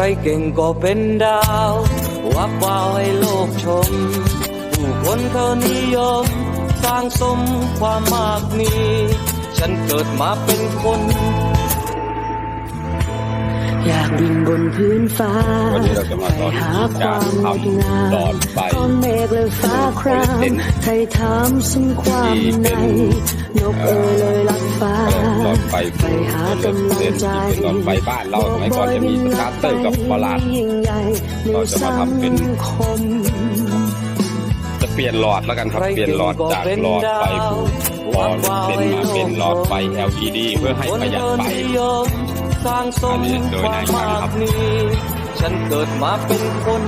รเก่งก็เป็นดาววับวาวให้โลกชม ผู้คนเขานิยม สร้างสมความมากมี ฉันเกิดมาเป็นคน อยากบินบนพื้นฟ้าวันนี้เราจะมาสอนไปหาความงดงามหลอดไฟก้อนเมฆและฟ้าครามไทยถามซึ่งความในนกเอ่ยเลยลับฟ้าหลอดไฟไปหากำลังใจเป็นหลอดไฟบ้านเราสมัยก่อนจะมีสตาร์เตอร์กับประหลาดยิ่งใหญ่ในเราจะมาทำเป็นสังคมจะเปลี่ยนหลอดแล้วกันครับเปลี่ยนหลอดจากหลอดไฟหลอดเป็นมาเป็นหลอดไฟ LED เพื่อให้ประหยัดไฟ สร้างสมควานมากบมีฉันเกิดมาเป็นคน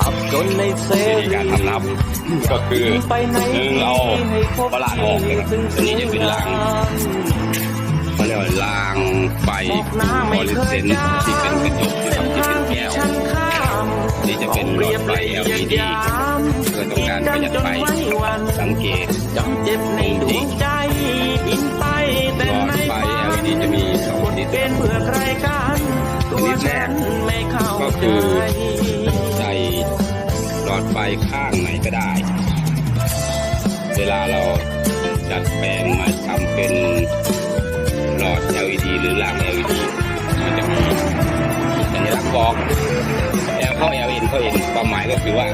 อับจนในเสรีการทำน้ำก็คือไปไหนึ่งเอาประหลาดออกเลยครับอันนี้จะเป็นรางเขาเรียกว่ารางไฟฟลูออเรสเซนที่เป็นกระจกนะครับที่เป็นแก้วนี่จะเป็นหลอดไฟ LED เพื่อต้องการประหยัดไฟสังเกตจำเจ็บในดวงใจอินไป คือใส่หลอดไฟข้างไหนก็ได้ เวลาเราดัดแปลงมาทำเป็นหลอด LED หรือราง LED มันจะมีสัญลักษณ์บอก L เข้า L N เข้า N ความหมายก็คือว่า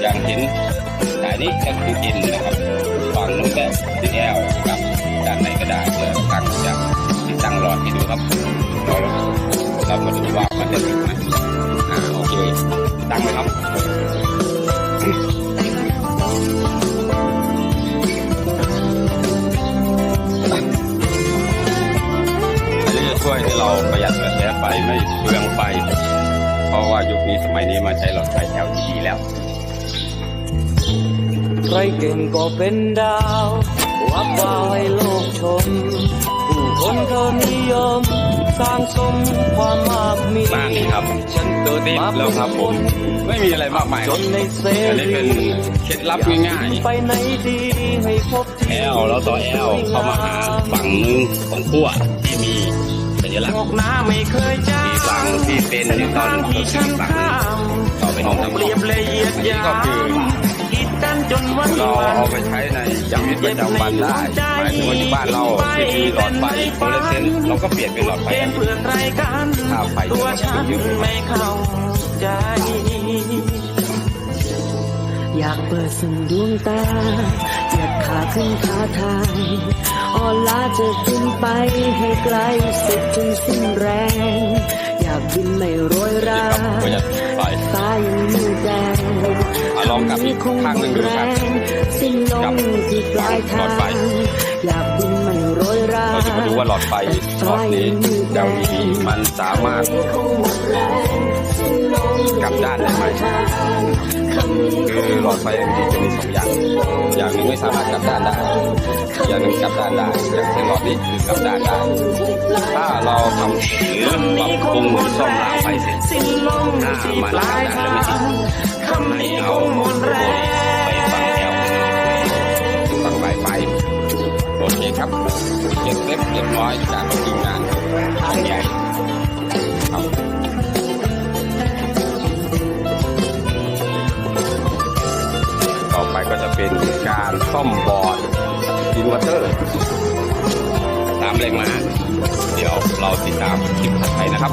อย่างเห็นสายนี้ก็คือ N นะครับฝั่งนู้นก็คือ L ครับด้านไหนก็ได้เพื่อตั้งจะติดตั้งหลอดให้ดูครับเราเรามาดูว่ามันจะถึงไหม ตั้งเลยครับนนี้จะช่วยให้เราประหยัดกระแสไฟไม่เปลืองไฟ เพราะว่ายุคนี้สมัยนี้มาใช้หลอดไฟ LED แล้ว ใครเก่งก็เป็นดาววับวาวให้โลกชม ผู้คนเขานิยมสร้างสมความมากมีบ้านนี้ครับฉันเกิดติดมาแล้วครับผม ไม่มีอะไรมากมายจครับนในเสอันนี้รีเป็นเคล็ดลับง่ายไปไหนดีให้พบๆที่ L แล้วต่อ L เข้ามาหาฝั่งหนึงของขั้วที่มีสัญลักษนณ์กน้าไม่เคยจ้าที่ฝั่งที่เป็นที่ตอนที่ฉันฝั่งข้ามต่อไปน้องทั้งหมเปรียดบละเอียดอันนี้ยาก็คือกีดกัน จนวันเราวันเอาไปใช้ในชีวิตประจำวันได้หมายถึงว่าที่บ้านเราที่มีหลอดไฟฟลูออเรสเซนต์เราก็เปลี่ยนเป็นหลอดไฟเป็น LED เพื่อใครกันค่าไฟตัวฉันไม่เข้าใจ อยากเปิดสุ่มดวงตาเหยียดขาขึ้นท้าทายอ่อนล้าจะขึ้นไปให้ไกลสุดจนสิ้นแรง อยากบินไม่โรยราครับประหยัดไฟฟ้ายังมืดแดงอะ ลองกลับอีกข้างหนึ่งดูครับสิ้นลกลังบที่ปลายหลทาอดไฟงอยากบินไม่โรยราเราจะมาดูว่าหลอดไฟหลอดนี้ LED มันสามารถกลับด้านได้ไหมคือหลอดไฟ LED จะมีสองอย่าง อย่างหนึ่งไม่สามารถกลับด้านได้ อย่างหนึ่งกลับด้านได้อย่างเช่นหลอดนี้คือกลับด้านได้ ถ้าเราทำหรือปรับปรุงหรือซ่อมรางไฟเสร็จสิ้นลงถ้าที่มันปลากลัยบด้านทาแล้ว ก็บเล็บเก็บน้อยจากทีมงานท่างใหญ่ครับต่อไปก็จะเป็นการซ่อมบอร์ดอินเวอร์เตอร์ ตามแรงมา เดี๋ยวเราติดตามคลิปถัดไปนะครับ